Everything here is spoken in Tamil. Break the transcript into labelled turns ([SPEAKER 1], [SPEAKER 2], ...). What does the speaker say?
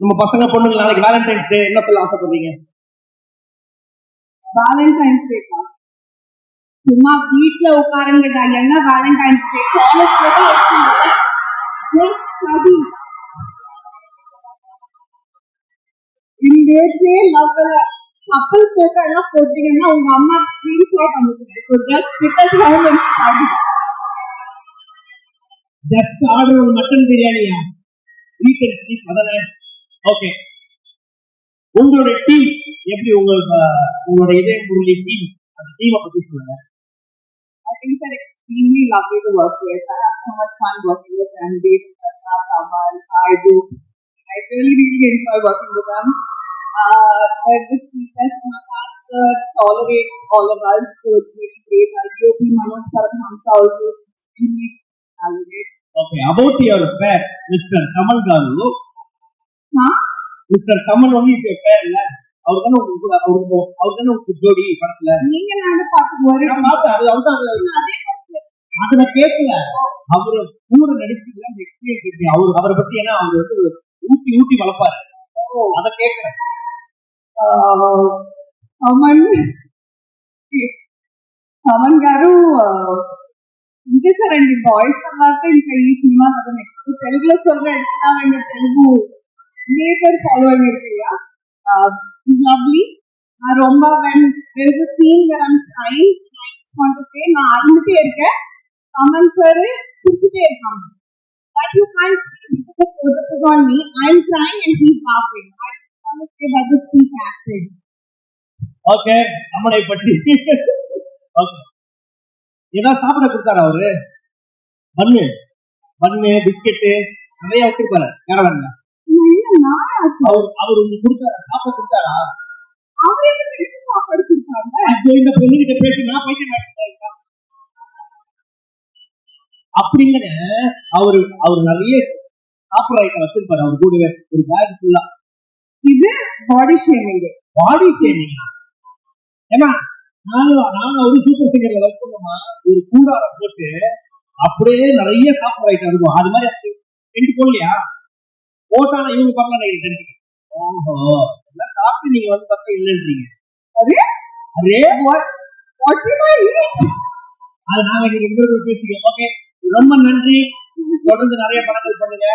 [SPEAKER 1] நம்ம பசங்க பொண்ணுங்க நாளைக்கு வேலண்டைன்ஸ் டே என்ன சொல்ல ஆசைப்படுறீங்க?
[SPEAKER 2] வேலண்டைன்ஸ் டே சும்மா வீட்ல உட்காருங்கடா என்ன வேலண்டைன்ஸ் டே காலேஜ் ஸ்டடி இங்கே லவ்ல கப்பல் போட்டோ எல்லாம் போட்டீங்கன்னா உங்க அம்மா ஸ்கிரீன்ஷாட் அனுப்புங்க so just and
[SPEAKER 1] just order ஒரு மட்டன் பிரியாணியா வீக்கெண்ட் ஓகே உங்களோட டீம் எப்படி உங்க உங்களோட இதே உங்களுடைய டீம் அந்த டீமை பத்தி சொல்லுங்க
[SPEAKER 2] I think they're extremely lovely to work with. I have so much fun working with them. They are Kamal, ah, I do. I really, really enjoy working with them. Uh, they're just that's my pastor tolerates all of us, so it's really great. I do be Manoj Sarhamsa also extremely uh,
[SPEAKER 1] talented. Okay, about your pet, Mr. Kamal
[SPEAKER 2] Garu,
[SPEAKER 1] mister Kamal வந்து இப்ப பேர் இல்ல அவர் தானே உங்களுக்கு அவருக்கு அவர் தானே உங்களுக்கு ஜோடி படத்துல
[SPEAKER 2] நீங்க நான் பார்த்து ஒரு
[SPEAKER 1] நான் பார்த்தேன் அது அவர் தான் அது
[SPEAKER 2] அதே படத்துல
[SPEAKER 1] அது நான் கேட்கல அவரு கூட நடிச்சதுல அந்த எக்ஸ்பீரியன்ஸ் இருக்கு அவர் அவரை பத்தி ஏன்னா அவர் வந்து ஊட்டி ஊட்டி வளர்ப்பாரு அதை கேட்கிறேன்
[SPEAKER 2] అమన్ అమన్ గారు ఇంకేసారండి బాయ్స్ తర్వాత ఇంకా ఈ సినిమా కదా నెక్స్ట్ తెలుగులో சொல்ற எடுத்துனாங்க తెలుగు நிறைய பேர் ஃபாலோயிங் இருக்கீங்க லவ்லி நான் ரொம்ப when seen when I'm trying பண்ணிட்டு நான் அழுந்துட்டே இருக்கேன் கமல் சார் குடிச்சுட்டே இருக்காங்க But you can't see because the focus is on me. I'm
[SPEAKER 1] சாப்பிட கொடுத்தாரா அவரு பண்ணு பண்ணு பிஸ்கெட்டு நிறைய வச்சிருப்பாரு அவர் அவர் உங்களுக்கு கொடுத்தாரா சாப்பிட கொடுத்தாரா?
[SPEAKER 2] அவர் என்ன திருப்பி சாப்பாடு கொடுத்தாங்க?
[SPEAKER 1] அப்போ இந்த பொண்ணுகிட்ட பேசி நான் பைத்தியம் அவரு அவர் நிறைய வச்சிருப்பாரு. அவர் கூடவே ஒரு பேக் ஃபுல்லா
[SPEAKER 2] இது பாடி ஷேமிங்
[SPEAKER 1] பாடி ஷேமிங் ஏமா நானும் நானும் ஒரு சூப்பர் சிங்கர்ல ஒர்க் பண்ணோமா ஒரு கூடாரம் போட்டு அப்படியே நிறைய இருக்கும். அது மாதிரி ரெண்டு போடலையா ஓட்டான இவங்க பக்கம் நீங்க தெரிஞ்சுக்கணும் ஓஹோ எல்லாம் சாப்பிட்டு நீங்க வந்து பக்கம் இல்லைன்றீங்க
[SPEAKER 2] அரே
[SPEAKER 1] அதே அது நாங்க இன்னைக்கு ரெண்டு பேரும் ஓகே ரொம்ப நன்றி. தொடர்ந்து நிறைய படங்கள் பண்ணுங்க.